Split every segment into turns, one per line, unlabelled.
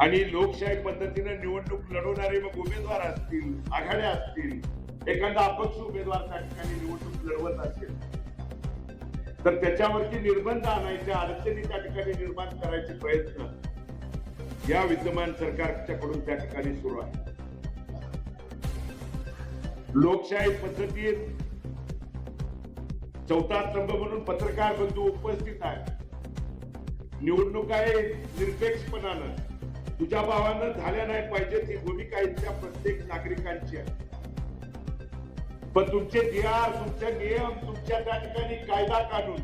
आणि लोकशाही पद्धतीनं निवडणूक लढवणारे मग उमेदवार असतील आघाड्या असतील एखादा अपक्ष उमेदवार त्या ठिकाणी निवडणूक लढवत असेल तर त्याच्यावरती निर्बंध आणायचे अडचणी त्या ठिकाणी निर्माण करायचे प्रयत्न या विद्यमान सरकारच्याकडून त्या ठिकाणी सुरू आहे लोकशाही पद्धतीत चौथा स्तंभ म्हणून पत्रकार बंधू उपस्थित आहे निवडणूक आहे निरपेक्षपणानं. तुझ्या भावानं झाल्या नाही पाहिजे ती भूमिका इथल्या प्रत्येक नागरिकांची आहे. पण तुमचे धियार तुमचे नियम तुमच्या त्या ठिकाणी कायदा काढून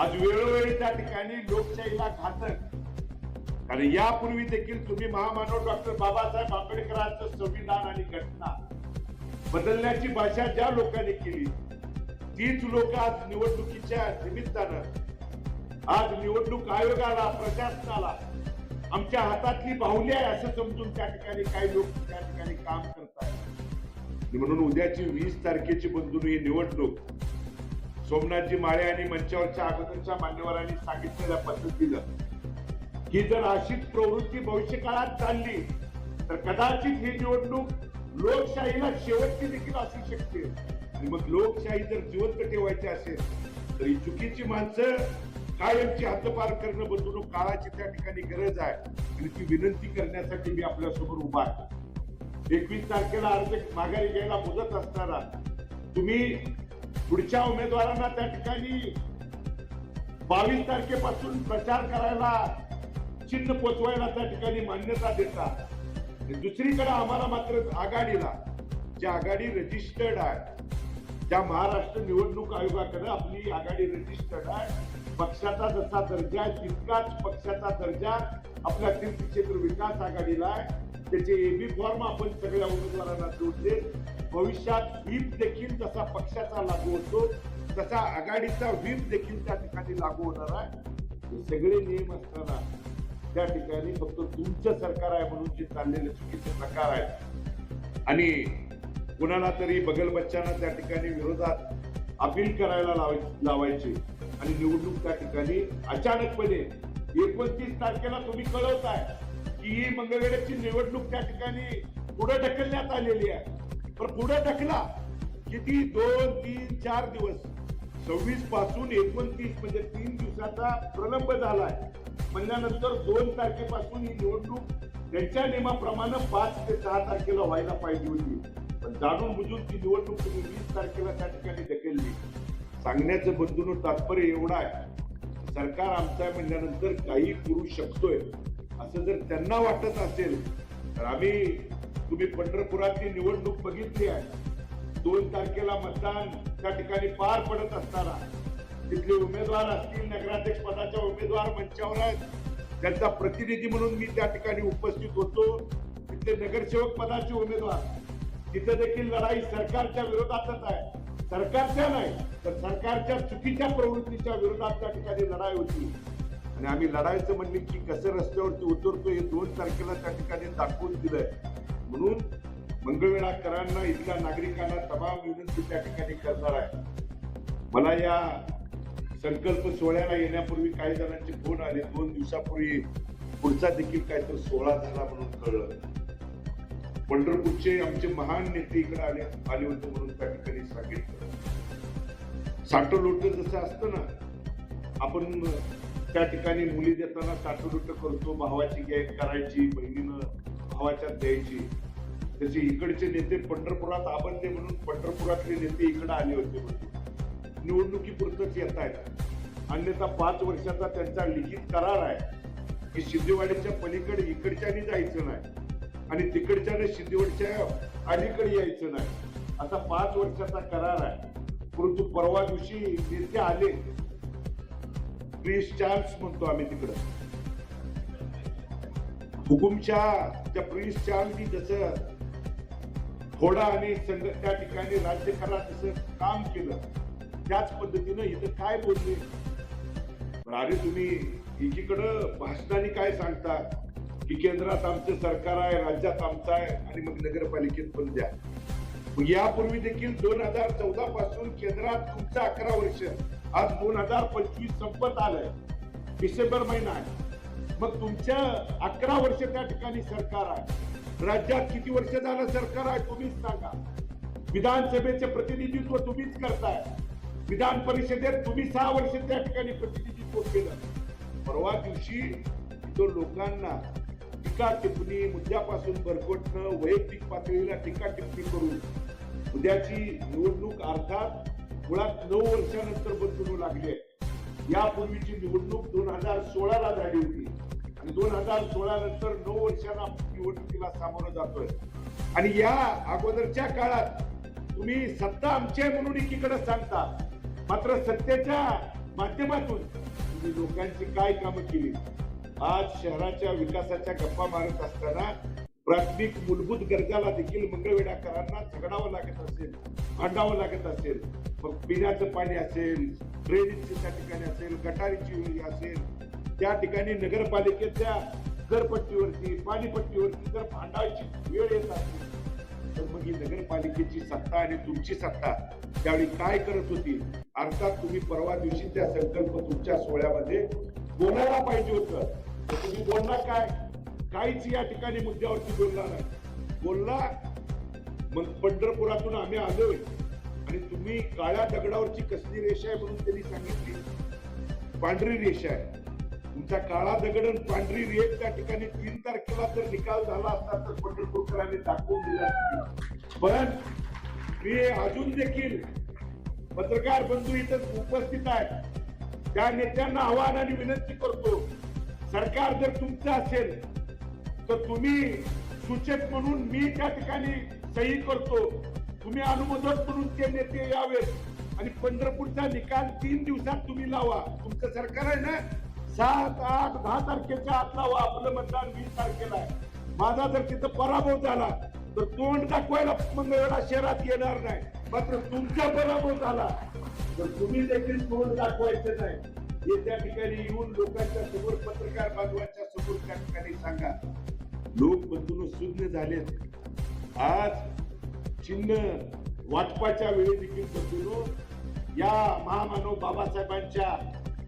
आज वेळोवेळी त्या ठिकाणी लोकशाहीला घातक. कारण यापूर्वी देखील तुम्ही महामानव डॉक्टर बाबासाहेब आंबेडकरांचं संविधान आणि घटना बदलण्याची भाषा ज्या लोकांनी केली तीच लोक आज निवडणुकीच्या निमित्तानं आज निवडणूक आयोगाला प्रशासनाला आमच्या हातातली बाहुली आहे असं समजून त्या ठिकाणी काही लोक त्या ठिकाणी काम करतात म्हणून उद्याची वीस तारखेची बंधून ही निवडणूक सोमनाथजी माळे आणि मंचावरच्या अगोदरच्या मान्यवरांनी सांगितलेल्या पद्धतीनं ही जर अशीच प्रवृत्ती भविष्य काळात चालली तर कदाचित ही निवडणूक लोकशाहीला शेवटची देखील असू शकते. आणि मग लोकशाही जर जिवंत ठेवायची असेल तर ही चुकीची माणसं कायमची हद्दपार करणं बंधून काळाची त्या ठिकाणी गरज आहे. आणि ती विनंती करण्यासाठी मी आपल्यासमोर उभा आहे. एकवीस तारखेला अर्ज माघारी घ्यायला मुदत असताना तुम्ही पुढच्या उमेदवारांना त्या ठिकाणी बावीस तारखेपासून प्रचार करायला चिन्ह पोचवायला त्या ठिकाणी मान्यता देता. दुसरीकडे आम्हाला मात्र आघाडीला जी आघाडी रजिस्टर्ड आहे त्या महाराष्ट्र निवडणूक आयोगाकडे आपली आघाडी रजिस्टर्ड आहे पक्षाचा जसा दर्जा आहे तितकाच पक्षाचा दर्जा आपल्या तीर्थक्षेत्र विकास आघाडीला आहे. त्याचे एबी फॉर्म आपण सगळ्या उमेदवारांना जोडले भविष्यात व्हीप देखील जसा पक्षाचा लागू होतो तसा आघाडीचा व्हीप देखील त्या ठिकाणी लागू होणार आहे. हे सगळे नियम असताना त्या ठिकाणी फक्त तुमचं सरकार आहे म्हणून जे चाललेले चुकीचे प्रकार आहेत आणि कुणाला तरी बगल बच्चांना त्या ठिकाणी विरोधात अपील करायला लावाय- लावायचे. आणि निवडणूक त्या ठिकाणी अचानकपणे एकोणतीस तारखेला तुम्ही कळवताय की ही मंगळवेड्याची निवडणूक त्या ठिकाणी पुढे ढकलण्यात आलेली आहे. पण पुढे ढकला किती? दोन तीन चार दिवस. सव्वीसपासून एकोणतीस म्हणजे तीन दिवसाचा प्रलंब झालाय. म्हणल्यानंतर दोन तारखेपासून ही निवडणूक त्यांच्या नियमाप्रमाणे पाच ते सहा तारखेला व्हायला पाहिजे होती. पण जाणून बुजून ती निवडणूक तुम्ही वीस तारखेला त्या ठिकाणी ढकलली. सांगण्याचं बंधून तात्पर्य एवढं आहे. सरकार आमचं आहे म्हणल्यानंतर काही करू शकतोय असं जर त्यांना वाटत असेल तर आम्ही तुम्ही पंढरपुरातली निवडणूक बघितली आहे. दोन तारखेला मतदान त्या ठिकाणी पार पडत असताना तिथले उमेदवार असतील नगराध्यक्ष पदाच्या उमेदवार मंचावर आहेत. त्यांचा प्रतिनिधी म्हणून मी त्या ठिकाणी उपस्थित होतो. तिथले नगरसेवक पदाचे उमेदवार तिथे देखील लढाई सरकारच्या विरोधातच आहे. सरकारच्या नाही तर सरकारच्या चुकीच्या प्रवृत्तीच्या विरोधात त्या ठिकाणी लढाई होती. आणि आम्ही लढायचं म्हणले की कसं रस्त्यावरती उतरतो हे दोन तारखेला त्या ठिकाणी दाखवून दिलंय. म्हणून मंगळवेढाकरांना इथल्या नागरिकांना तमाम विनंती त्या ठिकाणी करणार आहे. मला या संकल्प सोहळ्याला येण्यापूर्वी काही जणांचे फोन आले. दोन दिवसापूर्वी पुढचा देखील काहीतरी सोहळा झाला म्हणून कळलं. पंढरपूरचे आमचे महान नेते इकडे आले आले होते म्हणून त्या ठिकाणी सांगितलं. साठं जसं असतं ना आपण त्या ठिकाणी मुली देताना साठं करतो भावाची घ्याय करायची बहिणीनं भावाच्या द्यायची. तसे इकडचे नेते पंढरपुरात आबंदे म्हणून पंढरपुरातले नेते इकडे आले होते म्हणून. निवडणुकीपुरतच येत आहेत. अन्यथा पाच वर्षाचा त्यांचा लिखित करार आहे. की शिंदेवाडीच्या पलीकडे इकडच्यानी जायचं नाही. आणि तिकडच्याने शिंदेवाडीच्या अलीकडे यायचं नाही. असा पाच वर्षाचा करार आहे. परंतु परवा दिवशी नेते आले. प्रिन्स चार्ल्स म्हणतो आम्ही तिकडं. हुकुमशाह त्या प्रिन्स चार्ल्सनी जसं थोडा आणि संघ त्या ठिकाणी राज्य करा तसं काम केलं त्याच पद्धतीनं इथं काय बोलले? अरे तुम्ही एकीकडं भाषणाने काय सांगता? की केंद्रात आमचं सरकार आहे राज्यात आमचं आहे आणि मग नगरपालिकेत पण द्या. यापूर्वी देखील दोन हजार चौदा पासून केंद्रात तुमचं अकरा वर्ष आज दोन हजार पंचवीस संपत आलंय. डिसेंबर महिना आहे. मग तुमच्या अकरा वर्ष त्या ठिकाणी सरकार आहे. राज्यात किती वर्ष झालं सरकार आहे तुम्हीच सांगा. विधानसभेचे प्रतिनिधित्व तुम्हीच करताय. विधान परिषदेत तुम्ही सहा वर्ष त्या ठिकाणी प्रतिनिधित्व केलं. परवा दिवशी तो लोकांना टीका टिप्पणी मुद्द्यापासून बरकटणं वैयक्तिक पातळीला टीका टिप्पणी करून उद्याची निवडणूक अर्थात मुळात नऊ वर्षानंतर बदलू लागली आहे. यापूर्वीची निवडणूक दोन हजार सोळाला झाली होती. आणि दोन हजार सोळा नंतर नऊ वर्षांना निवडणुकीला सामोरं जातोय. आणि या अगोदरच्या काळात तुम्ही सत्ता आमची आहे म्हणून एकीकडे सांगता. मात्र सत्तेच्या माध्यमातून तुम्ही लोकांची काय कामं केली? आज शहराच्या विकासाच्या गप्पा मारत असताना प्राथमिक मूलभूत गरजाला देखील मंगळवेढाकरांना झगडावं लागत असेल भांडावं लागत असेल मग पिण्याचं पाणी असेल ड्रेनेजची त्या ठिकाणी असेल गटारीची वेळी असेल त्या ठिकाणी नगरपालिकेच्या घरपट्टीवरती पाणीपट्टीवरती जर भांडायची वेळ येत असेल तर मग ही नगरपालिकेची सत्ता आणि तुमची सत्ता त्यावेळी काय करत होती? अर्थात तुम्ही परवा दिवशी त्या संकल्प तुमच्या सोहळ्यामध्ये बोलायला पाहिजे होतं. तर तुम्ही बोलणार काय? काहीच या ठिकाणी मुद्द्यावरती बोलला नाही बोलला मग पंढरपुरातून आम्ही आलोय आणि तुम्ही काळ्या दगडावरची कसली रेषा आहे म्हणून त्यांनी सांगितली? पांढरी रेषा आहे. तुमचा काळा दगड आणि पांढरी रेष त्या ठिकाणी तीन तारखेला जर निकाल झाला असता तर पंढरपूरकरांनी दाखवून दिला पण मी अजून देखील पत्रकार बंधू इथं उपस्थित आहेत. त्या नेत्यांना आव्हान आणि विनंती करतो. सरकार जर तुमचं असेल तर तुम्ही सूचक म्हणून मी त्या ठिकाणी सही करतो. तुम्ही अनुमोदक म्हणून ते नेते यावेत. आणि पंढरपूरचा निकाल तीन दिवसात तुम्ही लावा. तुमचं सरकार आहे ना सात आठ दहा तारखेच्या आत लावा. आपलं मतदान वीस तारखेला आहे. माझा जर तिथं पराभव झाला तर तोंड दाखवायला मंगळवेढा शहरात येणार नाही. मात्र तुमचा पराभव झाला तर तुम्ही देखील तोंड दाखवायचं नाही. हे त्या ठिकाणी येऊन लोकांच्या समोर बंधून झालेत आज चिन्ह वाटपाच्या वेळी देखील बंधून या महामानव बाबासाहेबांच्या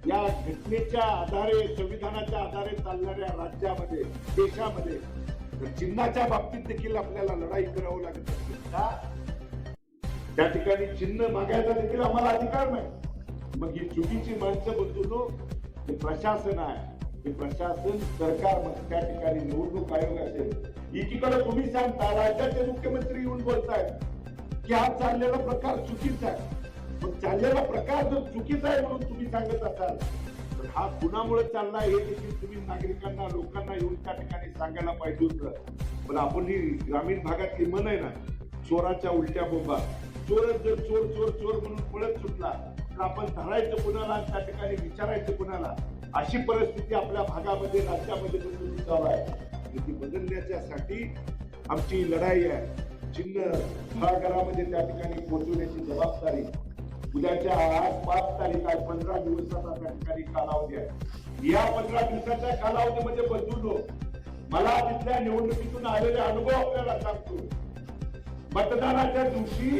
या घटनेच्या आधारे संविधानाच्या आधारे चालणाऱ्या राज्यामध्ये देशामध्ये तर चिन्हाच्या बाबतीत देखील आपल्याला लढाई करावं लागत असते. का? त्या ठिकाणी चिन्ह मागायचा देखील आम्हाला अधिकार नाही. मग ही चुकीची माणसं बदलून हे प्रशासन आहे. हे प्रशासन सरकार मग त्या ठिकाणी निवडणूक आयोग असेल एकीकडे तुम्ही सांगता राज्याचे मुख्यमंत्री येऊन बोलतायत की हा चाललेला प्रकार चुकीचा आहे. मग चाललेला प्रकार जर चुकीचा आहे म्हणून तुम्ही सांगत असाल तर हा कुणामुळे चालला हे देखील तुम्ही नागरिकांना लोकांना येऊन त्या ठिकाणी सांगायला पाहिजे होतं. पण आपण ही ग्रामीण भागातली मन आहे ना चोराच्या उलट्या बोंबा. चोरच जर चोर चोर चोर म्हणून पळत सुटला तर आपण धरायचं कुणाला त्या ठिकाणी विचारायचं कुणाला? अशी परिस्थिती आपल्या भागामध्ये राज्यामध्ये चालू आहे. ती बदलण्याच्यासाठी आमची लढाई आहे. चिन्ह घराघरामध्ये त्या ठिकाणी पोहोचवण्याची जबाबदारी उद्याच्या आज पाच तारीख आहे पंधरा दिवसाचा त्या ठिकाणी कालावधी आहे. या पंधरा दिवसाच्या कालावधीमध्ये बदलू मला तिथल्या निवडणुकीतून आलेले अनुभव आपल्याला सांगतो. मतदानाच्या दिवशी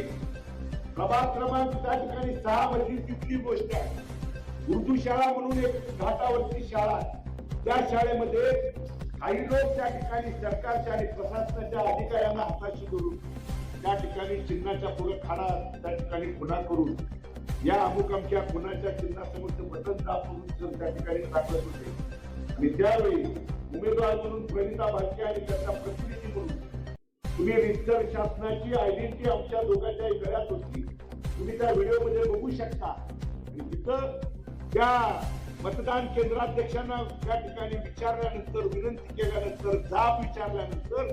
प्रभाग क्रमांक त्या ठिकाणी सहा मधली तिथली गोष्ट आहे. उर्दू शाळा म्हणून एक घाटावरची शाळा त्या शाळेमध्ये काही लोक त्या ठिकाणी सरकारच्या आणि प्रशासनाच्या अधिकाऱ्यांना हाताशी धरून त्या ठिकाणी चिन्हाच्या पुढे खाडा त्या ठिकाणी खुणा करून या अमुक अमक्या खुनाच्या चिन्हासमोरचं बटन दाबून जर त्या ठिकाणी टाकत होते. आणि त्यावेळी उमेदवार म्हणून प्रणिता भालके आणि त्यांचा प्रतिनिधी म्हणून तुम्ही रिक्टर शासनाची आयडेंटिटी आमच्या दोघांच्या गळ्यात होती. तुम्ही त्या व्हिडिओमध्ये बघू शकता. आणि तिथं त्या मतदान केंद्राध्यक्षांना त्या ठिकाणी विचारल्यानंतर विनंती केल्यानंतर जाब विचारल्यानंतर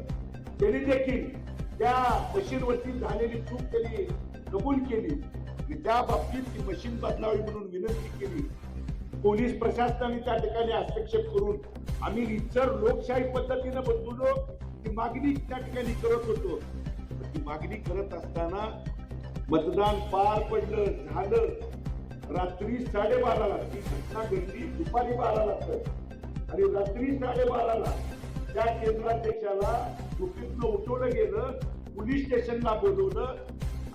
त्यांनी देखील त्या मशीनवरती झालेली चूक त्यांनी कबूल केली. आणि त्या बाबतीत ती मशीन बदलावी म्हणून विनंती केली. पोलीस प्रशासनाने त्या ठिकाणी हस्तक्षेप करून आम्ही इतर लोकशाही पद्धतीनं बदललो ती मागणी त्या ठिकाणी करत होतो. ती मागणी करत असताना मतदान पार पडलं झालं. रात्री साडेबाराला ती घटना घडली दुपारी बाराला तर. आणि रात्री साडेबाराला त्या केंद्राध्यक्षाला झोपेतनं उठवलं गेलं पोलीस स्टेशनला बोलवलं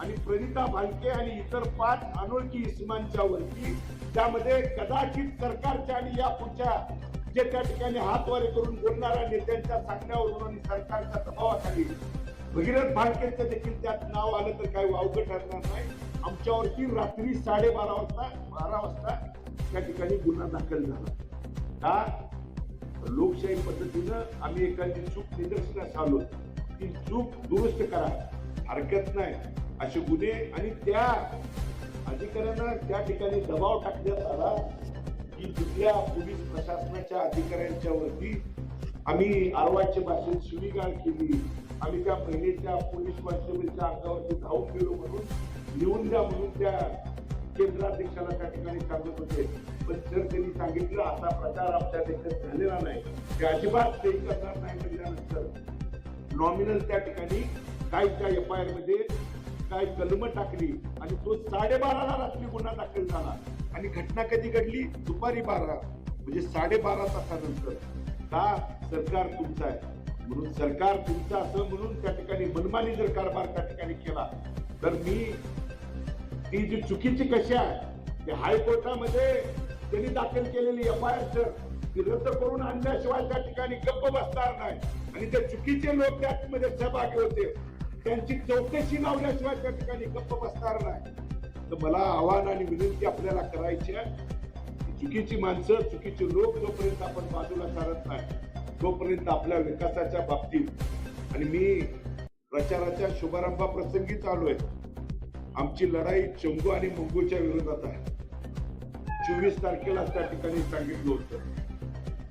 आणि प्रणिता भालके आणि इतर पाच अनोळखी इसमांच्या वरती त्यामध्ये कदाचित सरकारच्या आणि या पुढच्या जे त्या ठिकाणी हातवारे करून बोलणाऱ्या नेत्यांच्या सांगण्यावरून आणि सरकारच्या दबावाखाली भगीरथ भालकेचं देखील त्यात नाव आलं तर काही वावगं ठरणार नाही. आमच्यावरती रात्री साडेबारा वाजता बारा वाजता त्या ठिकाणी गुन्हा दाखल झाला. का लोकशाही पद्धतीनं आम्ही एखादी चूक निदर्शनास आलो ती चूक दुरुस्त करा. हरकत नाही. असे गुन्हे आणि त्या अधिकाऱ्यांना त्या ठिकाणी दबाव टाकण्यात आला की तिथल्या पोलीस प्रशासनाच्या अधिकाऱ्यांच्या वरती आम्ही आरवाच्या भाषेत शिवीगाळ केली. आम्ही त्या महिलेच्या पोलीस कॉन्स्टेबलच्या अंगावरती धावून गेलो म्हणून लिहून द्या म्हणून त्या केंद्राध्यक्षाला त्या ठिकाणी सांगत होते. पण सर त्यांनी सांगितलं असा प्रचार आमच्या देशात झालेला नाही ते अजिबात ते करणार नाही म्हटल्यानंतर नॉमिनल त्या ठिकाणी काय त्या एफ आय आरमध्ये काय कलम टाकली आणि तो साडेबाराला रात्री गुन्हा दाखल झाला. आणि घटना कधी घडली? दुपारी बारा म्हणजे साडेबारा तासानंतर. का? सरकार तुमचा आहे. म्हणून सरकार तुमचं असं म्हणून त्या ठिकाणी मनमानी जर कारभार त्या ठिकाणी केला तर मी ही जी चुकीची कशी आहे ते हायकोर्टामध्ये त्यांनी दाखल केलेली एफ आय आर सर ती रद्द करून आणल्याशिवाय त्या ठिकाणी गप्प बसणार नाही. आणि ते चुकीचे लोक त्यामध्ये सहभागी होते त्यांची चौकशी लावल्याशिवाय त्या ठिकाणी गप्प बसणार नाही. तर मला आव्हान आणि विनंती आपल्याला करायची आहे चुकीची माणसं चुकीचे लोक जोपर्यंत आपण बाजूला सारत नाही तोपर्यंत आपल्या विकासाच्या बाबतीत. आणि मी प्रचाराच्या शुभारंभाप्रसंगी चालू आहे. आमची लढाई चंगू आणि मंगूच्या विरोधात आहे. चोवीस तारखेला त्या ठिकाणी सांगितलं होतं.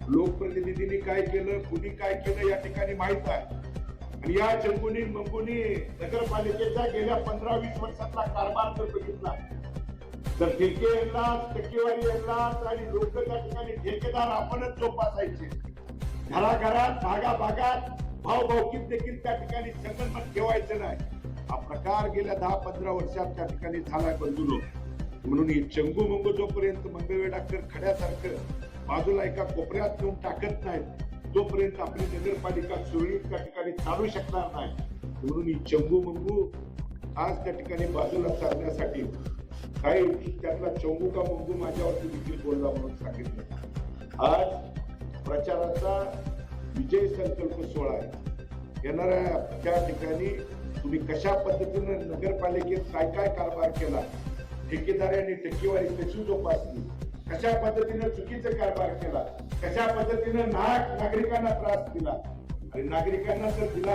लोकप्रतिनिधींनी काय केलं कुणी काय केलं या ठिकाणी माहीत आहे. आणि या चंगुनी मंगुनी नगरपालिकेच्या गेल्या पंधरा वीस वर्षातला कारभार जर बघितला तर ठेके यांनाच टक्केवारी यांना आणि लोक त्या ठिकाणी ठेकेदार आपणच जोपासायचे. घराघरात भागाभागात भागात भाव देखील त्या ठिकाणी संगणमत ठेवायचं नाही. प्रकार गेल्या दहा पंधरा वर्षात त्या ठिकाणी झालाय बंधुनो. म्हणून चंगू मंगू जोपर्यंत मंगळवेडाकर खड्यासारखं बाजूला एका कोपऱ्यात नेऊन टाकत नाहीत तोपर्यंत आपली नगरपालिका सुरळीत त्या ठिकाणी चालू शकणार नाही. म्हणून ही चंगू मंगू आज त्या ठिकाणी बाजूला चालण्यासाठी काही त्यातला चंगू का मंगू माझ्यावरती देखील बोलला म्हणून सांगितलं. आज प्रचाराचा विजय संकल्प सोहळा आहे. येणाऱ्या त्या ठिकाणी तुम्ही कशा पद्धतीने नगरपालिकेत काय काय कारभार केला? ठेकेदारांनी टक्केवारी कशी जोपासली? कशा पद्धतीनं चुकीचा कारभार केला? कशा पद्धतीनं नागरिकांना त्रास दिला? आणि नागरिकांना तर दिला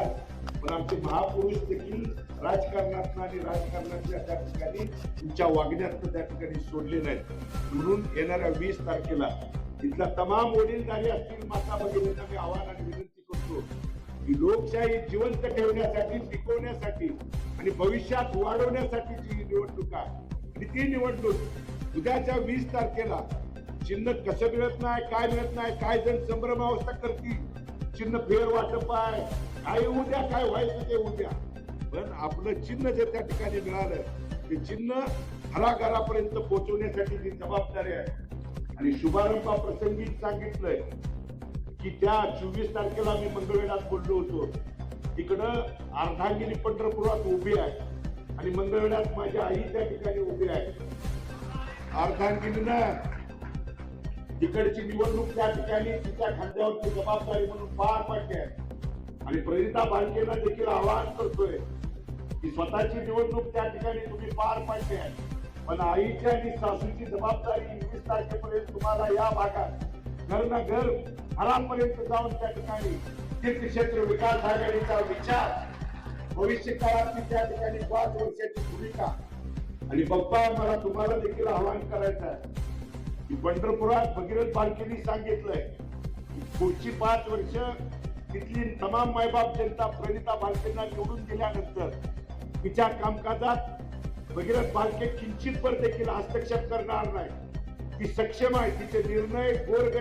पण आमचे महापुरुष देखील राजकारणात आणि राजकारणातल्या त्या ठिकाणी तुमच्या वागण्यात त्या ठिकाणी सोडले नाहीत. म्हणून येणाऱ्या वीस तारखेला इथला तमाम वडीलधारी असतील माता भगिनींना मी आव्हान आणि विनंती करतो लोकशाही जिवंत ठेवण्यासाठी टिकवण्यासाठी आणि भविष्यात वाढवण्यासाठी जी निवडणूक आहे. आणि ती निवडणूक उद्याच्या वीस तारखेला चिन्ह कसं मिळत नाही काय मिळत नाही काय जण संभ्रमावस्था करतील चिन्ह फेर वाटप आहे. काय उद्या काय व्हायचं ते उद्या. पण आपलं चिन्ह जर त्या ठिकाणी मिळालं ते चिन्ह घराघरापर्यंत पोहोचवण्यासाठी जी जबाबदारी आहे. आणि शुभारंभा प्रसंगी सांगितलंय की त्या चोवीस तारखेला मी मंगळवेढात बोललो होतो. तिकडं अर्धांगिनी पंढरपुरात उभी आहे आणि मंगळवेढ्यात माझी आई त्या ठिकाणी उभी आहे. अर्धांगिनीनं तिकडची निवडणूक त्या ठिकाणी तिच्या खांद्यावरची जबाबदारी म्हणून पार पाडली आहे. आणि प्रणिता भालकेला देखील आवाहन करतोय की स्वतःची निवडणूक त्या ठिकाणी तुम्ही पार पाडली आहे. पण आईची आणि सासूची जबाबदारी वीस तारखेपर्यंत तुम्हाला या भागात घर ना घर घरापर्यंत जाऊन त्या ठिकाणी तीर्थक्षेत्र विकास आघाडीचा विचार भविष्य काळातली त्या ठिकाणी पाच वर्षाची भूमिका. आणि बाप्पा मला तुम्हाला देखील आवाहन करायचं आहे. की पंढरपुरात भगीरथ बालकेनी सांगितलंय की पुढची पाच वर्ष तिथली तमाम मायबाप जनता प्रणिता बालकेंना निवडून दिल्यानंतर तिच्या कामकाजात भगीरथ बालके किंचित पर देखील हस्तक्षेप करणार नाही ती सक्षम आहे तिचे निर्णय गोरगरीब